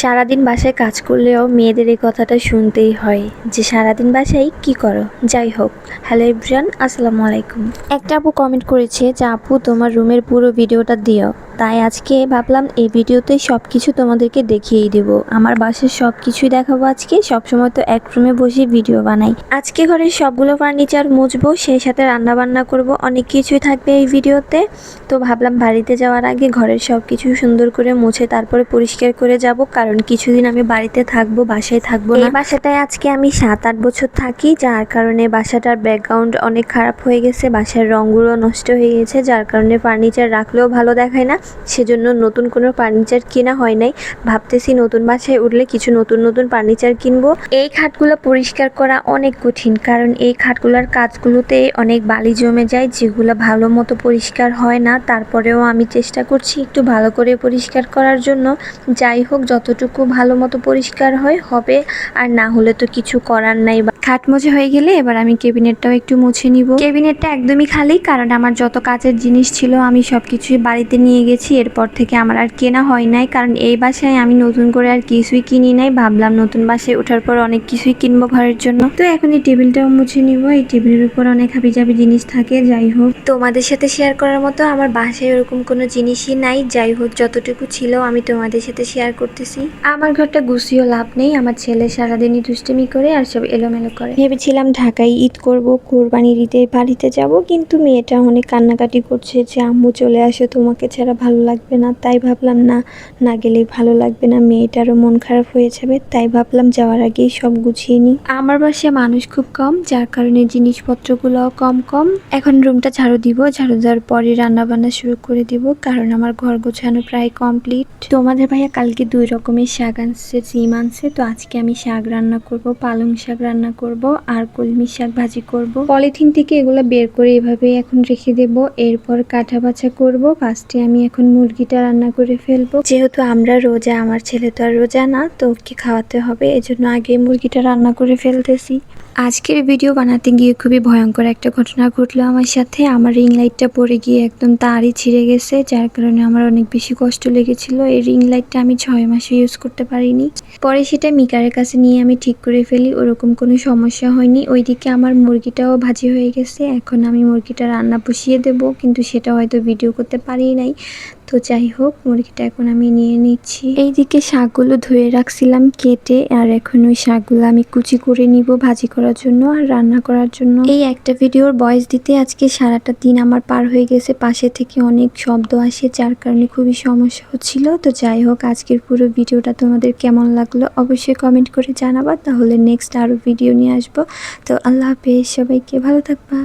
সারাদিন বাসায় কাজ করলেও মেয়েদের এই কথাটা শুনতেই হয় যে, সারাদিন বাসায় কি করো? যাই হোক। হ্যালো ইব্রান আসসালামু আলাইকুম। একটা আপু কমেন্ট করেছে যে, আপু, তোমার রুমের পুরো ভিডিওটা দিও। তাই আজকে ভাবলাম এই ভিডিওতে সব কিছু তোমাদেরকে দেখিয়েই দেব। আমার বাসার সব কিছুই দেখাবো আজকে, সবসময় তো এক রুমে বসে ভিডিও বানাই। আজকে ঘরের সবগুলো ফার্নিচার মুছবো, সেই সাথে রান্না বান্না করব, অনেক কিছুই থাকবে এই ভিডিওতে। তো ভাবলাম বাড়িতে যাওয়ার আগে ঘরের সব কিছু সুন্দর করে মুছে তারপরে পরিষ্কার করে যাব, কারণ কিছুদিন আমি বাড়িতে থাকব, বাসায় থাকব না। বাসাটায় আজকে আমি সাত আট বছর থাকি, যার কারণে বাসাটার ব্যাকগ্রাউন্ড অনেক খারাপ হয়ে গেছে, বাসার রঙগুলো নষ্ট হয়ে গেছে, যার কারণে ফার্নিচার রাখলেও ভালো দেখায় না। সেজন্য নতুন কোনো ফার্নিচার কেনা হয় নাই। ভাবতেছি নতুন বাসায় উঠলে কিছু নতুন নতুন ফার্নিচার কিনবো। এই খাটগুলো পরিষ্কার করা অনেক কঠিন, কারণ এই খাটগুলোর কাজগুলোতে অনেক বালি জমে যায়, যেগুলো ভালো মতো পরিষ্কার হয় না। তারপরেও আমি চেষ্টা করছি একটু ভালো করে পরিষ্কার করার জন্য। যাই হোক, যতটুকু ভালো মতো পরিষ্কার হয়, হবে। আর না হলে তো কিছু করার নাই খাট হয়ে গেলে এবার আমি কেবিনেটটাও একটু মুছে নিব। কেবিনেটটা একদমই খালি, কারণ আমার যত কাজের জিনিস ছিল আমি সব কিছুই বাড়িতে নিয়ে গেছি। এরপর থেকে আমার আর কেনা হয় নাই, কারণ এই বাসায় আমি নতুন করে আর কিছুই কিনি নাই। ভাবলাম নতুন বাসায় ওঠার পর অনেক কিছুই কিনবো ঘরের জন্য। তো এখন এই টেবিলটাও মুছে নিব। এই টেবিলের উপর অনেক হাবিজাবি জিনিস থাকে, যাই হোক। তোমাদের সাথে শেয়ার করার মতো আমার বাসায় ওরকম কোনো জিনিসই নাই। যাই হোক, যতটুকু ছিল আমি তোমাদের সাথে শেয়ার করতেছি। আমার ঘরটা গুছিয়েও লাভ নেই। আমার ছেলে সারাদিনই দুষ্টুমি করে আর সব এলোমেলো করে। ভেবেছিলাম ঢাকায় ঈদ করব কোরবানির ঈদে বাড়িতে যাব কিন্তু মেয়েটা অনেক কান্নাকাটি করছে যে আম্মু চলে আসো তোমাকে ছাড়া ভালো লাগবে না। তাই ভাবলাম না না গেলেই ভালো লাগবে না মেয়েটারও মন খারাপ হয়ে যাবে। তাই ভাবলাম যাওয়ার আগেই সব গুছিয়ে নিই। আমার বাসায় মানুষ খুব কম যার কারণে জিনিসপত্রগুলো কম কম। এখন রুমটা ঝাড়ু দিব ঝাড়ু দেওয়ার পরে রান্না বান্না শুরু করে দিব কারণ আমার ঘর গোছানো প্রায় কমপ্লিট। তোমাদের ভাইয়া কালকে দুই রকমের শাক আনছে সিম আনছে তো আজকে আমি শাক রান্না করব পালং শাক রান্না করব আর কলমি শাক ভাজি করব। পলিথিন থেকে এগুলো বের করে এভাবে এখন রেখে দেব। এরপর কাটা বাছা করব। ফার্স্টে আমি এখন মুরগিটা রান্না করে ফেলব। যেহেতু আমরা রোজা, আমার ছেলে তো আর রোজা না, তো ওকে খাওয়াতে হবে। এজন্য আগে মুরগিটা রান্না করে ফেলতেছি। আজকের ভিডিও বানাতে গিয়ে খুবই ভয়ঙ্কর একটা ঘটনা ঘটলো আমার সাথে। আমার রিং লাইটটা পড়ে গিয়ে একদম তারই ছিঁড়ে গেছে, যার কারণে আমার অনেক বেশি কষ্ট লেগেছিল। এই রিং লাইটটা আমি ছয় মাসে ইউজ করতে পারিনি। পরে সেটা মিকারের কাছে নিয়ে আমি ঠিক করে ফেলি, ওরকম কোনো সমস্যা হয়নি। ওইদিকে আমার মুরগিটাও ভাজি হয়ে গেছে, এখন আমি মুরগিটা রান্না বসিয়ে দেব, কিন্তু সেটা হয়তো ভিডিও করতে পারি নাই। তো যাই হোক, মুরগিটা এখন আমি নিয়ে নিচ্ছি। এইদিকে শাকগুলো ধুয়ে রাখছিলাম, কেটে, আর এখন ওই শাকগুলো আমি কুচি করে নিব ভাজি করার জন্য আর রান্না করার জন্য। এই একটা ভিডিওর বয়স দিতে আজকে সারাটা দিন আমার পার হয়ে গেছে, পাশে থেকে অনেক শব্দ আসে, যার কারণে খুবই সমস্যা হচ্ছিল। তো যাই হোক, আজকের পুরো ভিডিওটা তোমাদের কেমন লাগল অবশ্যই কমেন্ট করে জানাবা, তাহলে নেক্সট আরও ভিডিও নিয়ে আসব। তো আল্লাহ হাফেজ, সবাইকে ভালো থাকবা।